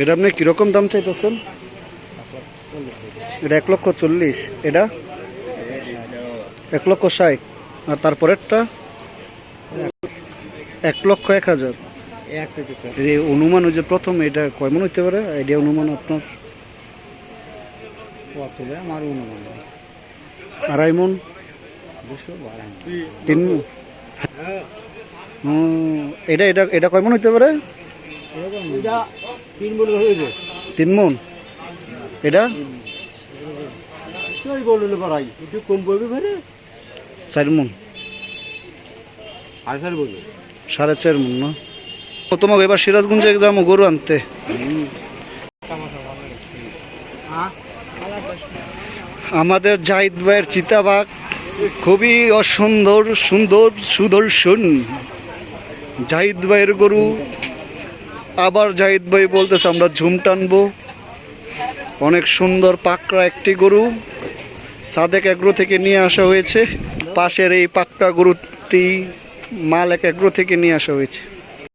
এটা আপনি কীরকম দাম চাইতেছেন? এটা এক লক্ষ চল্লিশ। এটা? এক লক্ষ ষাট। আর তারপরেরটা? এক লক্ষ এক হাজার। এই অনুমান ওই যে প্রথম এটা কয় মন হইতে পারে? আইডিয়া অনুমান আপনার? আমার অনুমান। আড়াই মন? তিন এটা এটা এটা কয় মন হইতে পারে? তিন মন এটা? বললে একটু কম পড়বে চার মন বলবে সাড়ে চার মন না? ও তোমাকে এবার সিরাজগঞ্জে যাব গরু আনতে। আমাদের জাহিদ ভাইয়ের চিতাবাঘ খুবই অসুন্দর সুন্দর সুদর্শন। জাহিদ ভাইয়ের গরু আবার জাহিদ ভাই বলতেছে, আমরা ঝুম টানবো। অনেক সুন্দর পাকড়া একটি গরু। সাদেক এগ্রো থেকে নিয়ে আসা হয়েছে। পাশের এই পাকড়া গরুটি মাল এক এগ্রো থেকে নিয়ে আসা হয়েছে।